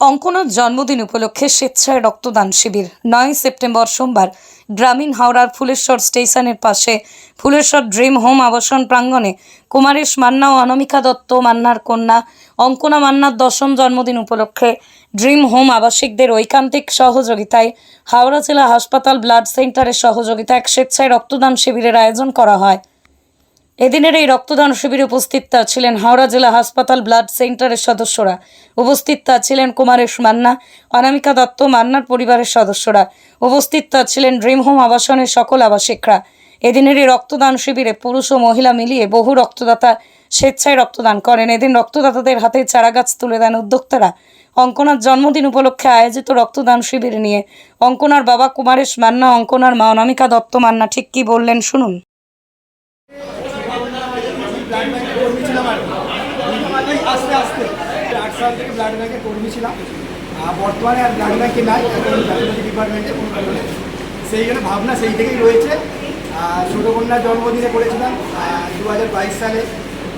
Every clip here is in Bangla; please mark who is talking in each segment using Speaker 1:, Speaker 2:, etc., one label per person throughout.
Speaker 1: অঙ্কনার জন্মদিন উপলক্ষে স্বেচ্ছায় রক্তদান শিবির। নয় সেপ্টেম্বর সোমবার গ্রামীণ হাওড়ার ফুলেশ্বর স্টেশনের পাশে ফুলেশ্বর ড্রিম হোম আবাসন প্রাঙ্গণে কুমারেশ মান্না ও অনামিকা দত্ত মান্নার কন্যা অঙ্কনা মান্নার দশম জন্মদিন উপলক্ষে ড্রিম হোম আবাসিকদের ঐকান্তিক সহযোগিতায় হাওড়া জেলা হাসপাতাল ব্লাড সেন্টারের সহযোগিতায় এক স্বেচ্ছায় রক্তদান শিবিরের আয়োজন করা হয়। এদিনের এই রক্তদান শিবিরে উপস্থিত ছিলেন হাওড়া জেলা হাসপাতাল ব্লাড সেন্টারের সদস্যরা। উপস্থিত ছিলেন কুমারেশ মান্না, অনামিকা দত্ত, মান্নার পরিবারের সদস্যরা। উপস্থিত ছিলেন ড্রিম হোম আবাসনের সকল আবাসিকরা। এদিনের এই রক্তদান শিবিরে পুরুষ ও মহিলা মিলিয়ে বহু রক্তদাতা স্বেচ্ছায় রক্তদান করেন। এদিন রক্তদাতাদের হাতে চারাগাছ তুলে দেন উদ্যোক্তারা। অঙ্কনার জন্মদিন উপলক্ষে আয়োজিত রক্তদান শিবির নিয়ে অঙ্কনার বাবা কুমারেশ মান্না, অঙ্কনার মা অনামিকা দত্ত মান্না ঠিক কি বললেন শুনুন।
Speaker 2: ব্লাড ব্যাংকের কর্মী ছিলাম আর কি। আস্তে আস্তে আট সাল থেকে ব্লাড ব্যাংকের কর্মী ছিলাম। আর বর্তমানে আর ব্লাড ব্যাংকে নাই, এখন ডিপার্টমেন্টে কোনো সেই জন্য ভাবনা সেই থেকেই রয়েছে। আর ছোটো কন্যার জন্মদিনে করেছিলাম দু হাজার বাইশ সালে।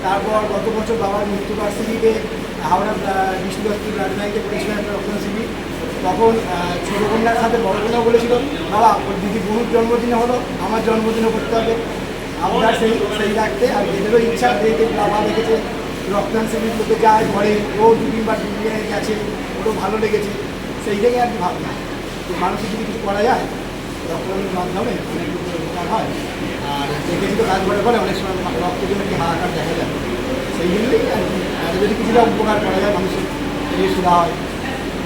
Speaker 2: তারপর গত বছর বাবার মৃত্যুবার্ষিকীতে হাওড়া বিষ্ণু দত্ত ব্লাড ব্যাংকে করেছিলাম একটা রক্তদান শিবির তখন ছোটো কন্যার সাথে বড় কন্যাও বলেছিল, বাবা দিদি বহুর জন্মদিনে হলো, আমার জন্মদিনও করতে হবে আমরা সেই সেই রাখতে আর এদেরও ইচ্ছা দেখে বাবা দেখেছে রক্তদান শিবির লোকে যায় ঘরে ও দু তিনবার ডুবিয়ে গেছে ওরও ভালো লেগেছে সেই থেকে আর কি ভাবনা। তো মানুষের যদি কিছু করা যায় রক্তদানের মাধ্যমে অনেক উপকার হয়। আর দেখেছি তো কাজ করে বলে অনেক সময় রক্ত জন্য কি হাহাকার দেখা যায়। সেই জন্যই আর কি আর যদি কিছুটা উপকার করা যায় মানুষের এই সুবিধা হয়।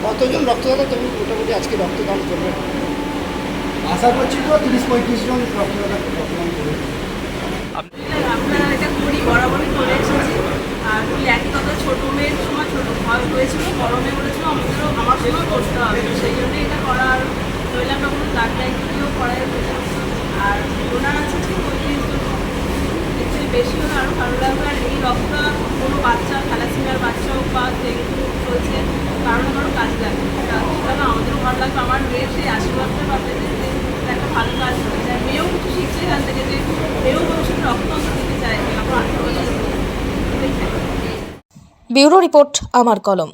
Speaker 3: কতজন রক্তদাতা তুমি মোটামুটি আজকে রক্তদান করবে
Speaker 2: আশা করছি তো তিরিশ পঁয়ত্রিশ জন রক্তদাতা রক্তদান করবে
Speaker 4: আপনারা এটা করি বরাবরই করে এসেছি আর ওই একই কথা ছোটো মেয়ের সময় ছোটো ভয় হয়েছিল বড় মেয়ে বলেছিল আমাদেরও আমার সময় করতে হবে তো সেই জন্য এটা করার কোনো ব্লাড ব্যাংকগুলিও করাই হয়েছে আর ওনার আছে ঠিক অ্যাকচুয়ালি বেশি হলে আরও ভালো লাগবে। আর এই রক্তটা কোনো বাচ্চা থ্যালাসিমিয়ার বাচ্চা হোক বা ডেঙ্গু চলছে কারণ কারও কাজে লাগে। তা সেটা না, আমাদেরও ভালো লাগবে। আমার মেয়ের সেই আশীর্বাদটা পাবে যে একটা ভালো কাজ হয়ে যায়। মেয়েও কিছু শিখছে এখান থেকে যে মেয়েও ভবিষ্যতে রক্ত দিতে চায়। আমার।
Speaker 1: ব্যুরো রিপোর্ট, আমার কলম।